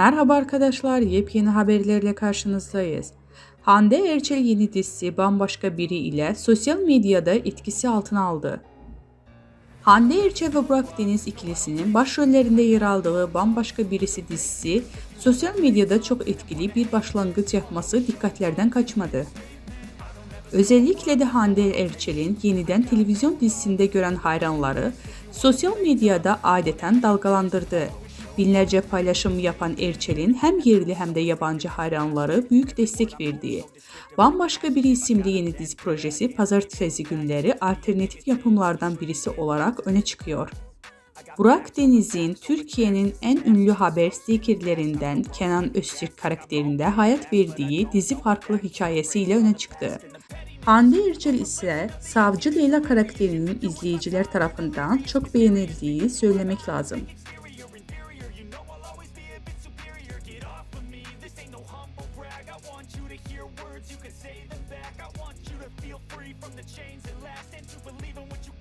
Merhaba arkadaşlar, yepyeni haberlerle karşınızdayız. Hande Erçel yeni dizisi Bambaşka Biri ile sosyal medyada etkisi altına aldı. Hande Erçel ve Burak Deniz ikilisinin başrollerinde yer aldığı Bambaşka Birisi dizisi sosyal medyada çok etkili bir başlangıç yapması dikkatlerden kaçmadı. Özellikle de Hande Erçel'in yeniden televizyon dizisinde gören hayranları sosyal medyada adeten dalgalandırdı. Binlerce paylaşım yapan Erçel'in hem yerli hem de yabancı hayranları büyük destek verdiği Bambaşka Biri isimli yeni dizi projesi pazartesi günleri alternatif yapımlardan birisi olarak öne çıkıyor. Burak Deniz'in Türkiye'nin en ünlü haber spikerlerinden Kenan Öztürk karakterinde hayat verdiği dizi farklı hikayesiyle öne çıktı. Hande Erçel ise Savcı Leyla karakterinin izleyiciler tarafından çok beğenildiği söylemek lazım. I want you to hear words, you can say them back. I want you to feel free from the chains that last And to believe in what you